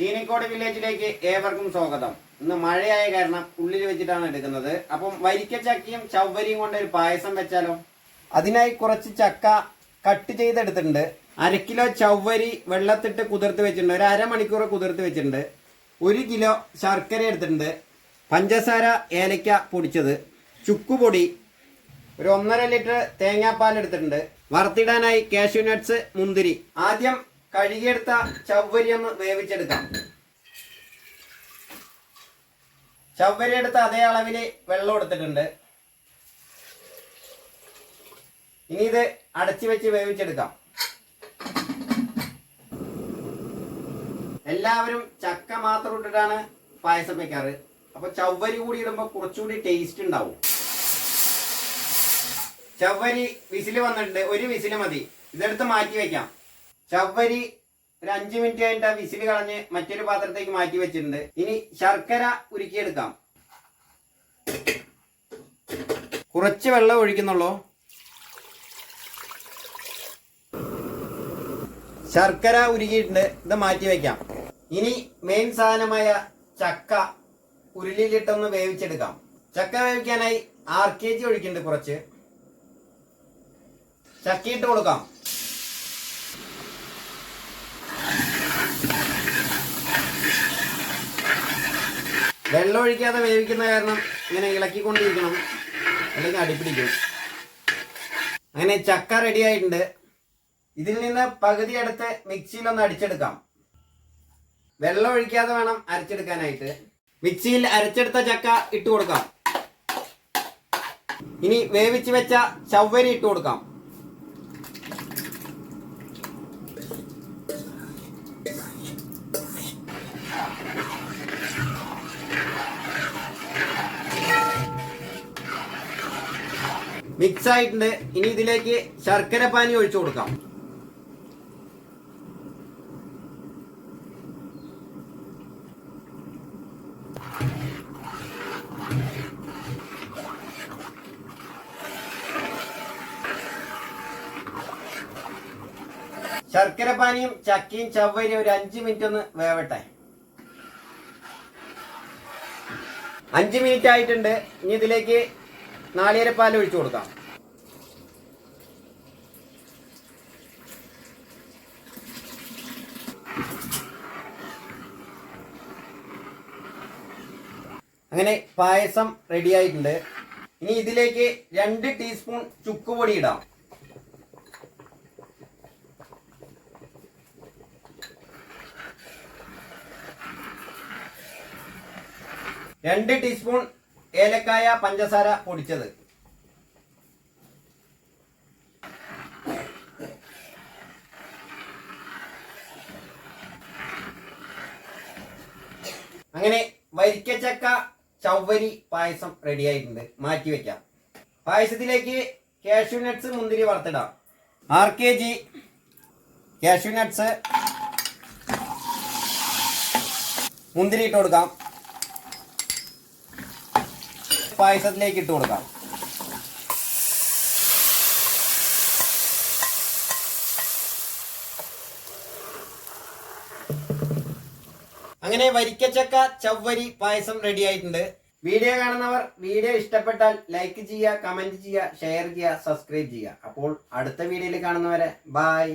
ചീനിക്കോട് വില്ലേജിലേക്ക് ഏവർക്കും സ്വാഗതം. ഇന്ന് മഴയായ കാരണം ഉള്ളിൽ വെച്ചിട്ടാണ് എടുക്കുന്നത്. അപ്പം വരിക്ക ചക്കയും ചവ്വരിയും കൊണ്ട് ഒരു പായസം വെച്ചാലോ? അതിനായി കുറച്ച് ചക്ക കട്ട് ചെയ്തെടുത്തിട്ടുണ്ട്. അര കിലോ ചവ്വരി വെള്ളത്തിട്ട് കുതിർത്ത് വെച്ചിട്ടുണ്ട്. ഒരു അരമണിക്കൂർ കുതിർത്ത് വെച്ചിട്ടുണ്ട്. ഒരു കിലോ ശർക്കര എടുത്തിട്ടുണ്ട്. പഞ്ചസാര ഏലക്ക പൊടിച്ചത്. ചുക്കുപൊടി ഒരു ഒന്നര ലിറ്റർ തേങ്ങാപ്പാൽ എടുത്തിട്ടുണ്ട്. വറുത്തിടാനായി കാഷ്യൂ നട്ട്സ് മുന്തിരി. ആദ്യം കഴുകിയെടുത്ത ചവ്വരി ഒന്ന് വേവിച്ചെടുക്കാം. ചവ്വരി എടുത്ത അതേ അളവിൽ വെള്ളം എടുത്തിട്ടുണ്ട്. ഇനി ഇത് അടച്ചു വെച്ച് വേവിച്ചെടുക്കാം. എല്ലാവരും ചക്ക മാത്രം ഇട്ടിട്ടാണ് പായസം വെക്കാറ്. അപ്പൊ ചവ്വരി കൂടി ഇടുമ്പോൾ കുറച്ചുകൂടി ടേസ്റ്റ് ഉണ്ടാവും. ചവ്വരി വിസിൽ വന്നിട്ടുണ്ട്. ഒരു വിസിൽ മതി. ഇതെടുത്ത് മാറ്റി വെക്കാം. ചവ്വരി ഒരു അഞ്ചു മിനിറ്റ് കഴിഞ്ഞിട്ട് ആ വിസിൽ കളഞ്ഞ് മറ്റൊരു പാത്രത്തേക്ക് മാറ്റി വെച്ചിട്ടുണ്ട്. ഇനി ശർക്കര ഉരുക്കിയെടുക്കാം. കുറച്ച് വെള്ളം ഒഴിക്കുന്നുള്ളൂ. ശർക്കര ഉരുക്കിയിട്ടുണ്ട്. ഇത് മാറ്റി വെക്കാം. ഇനി മെയിൻ സാധനമായ ചക്ക ഉരുളിയിലിട്ടൊന്ന് വേവിച്ചെടുക്കാം. ചക്ക വേവിക്കാനായി ആർ കെ ജി ഒഴിക്കുന്നുണ്ട് കുറച്ച്. ചക്കയിട്ട് കൊടുക്കാം. വെള്ളം ഒഴിക്കാതെ വേവിക്കുന്ന കാരണം ഇങ്ങനെ ഇളക്കിക്കൊണ്ടിരിക്കണം. അല്ലെങ്കിൽ അടിപ്പിടിക്കും അങ്ങനെ ചക്ക റെഡി ആയിട്ടുണ്ട്. ഇതിൽ നിന്ന് പകുതി എടുത്ത് മിക്സിയിലൊന്ന് അടിച്ചെടുക്കാം. വെള്ളം ഒഴിക്കാതെ വേണം അരച്ചെടുക്കാനായിട്ട്. മിക്സിയിൽ അരച്ചെടുത്ത ചക്ക ഇട്ട് കൊടുക്കാം. ഇനി വേവിച്ച് വെച്ച ചവ്വരി ഇട്ട് കൊടുക്കാം. മിക്സ് ആയിട്ടുണ്ട് ഇനി ഇതിലേക്ക് ശർക്കര പാനി ഒഴിച്ചു കൊടുക്കാം. ശർക്കര പാനിയും ചക്കയും ചവ്വരിയും ഒരു അഞ്ച് മിനിറ്റ് ഒന്ന് വേവട്ടെ. അഞ്ച് മിനിറ്റ് ആയിട്ടുണ്ട് ഇനി ഇതിലേക്ക് നാളികേരപ്പാൽ ഒഴിച്ചു കൊടുക്കാം. അങ്ങനെ പായസം റെഡി ആയിട്ടുണ്ട്. ഇനി ഇതിലേക്ക് രണ്ട് ടീസ്പൂൺ ചുക്കുപൊടി ഇടാം. രണ്ട് ടീസ്പൂൺ ഏലക്കായ പഞ്ചസാര പൊടിച്ചത്. അങ്ങനെ വരിക്കച്ചക്ക ചവ്വരി പായസം റെഡിയായിട്ടുണ്ട്. മാറ്റി വെക്കാം. പായസത്തിലേക്ക് കാഷ്യൂ നട്ട്സ് മുന്തിരി വറുത്തിടാം. R K G cashew nuts മുന്തിരി ഇട്ട് കൊടുക്കാം. പായസത്തിലേക്ക് ഇട്ട് കൊടുക്കാം. അങ്ങനെ വരിക്കച്ചക്ക ചവ്വരി പായസം റെഡി ആയിട്ടുണ്ട്. വീഡിയോ കാണുന്നവർ വീഡിയോ ഇഷ്ടപ്പെട്ടാൽ ലൈക്ക് ചെയ്യുക കമന്റ് ചെയ്യുക ഷെയർ ചെയ്യുക സബ്സ്ക്രൈബ് ചെയ്യുക. അപ്പോൾ അടുത്ത വീഡിയോയിൽ കാണുന്നവരെ ബായ്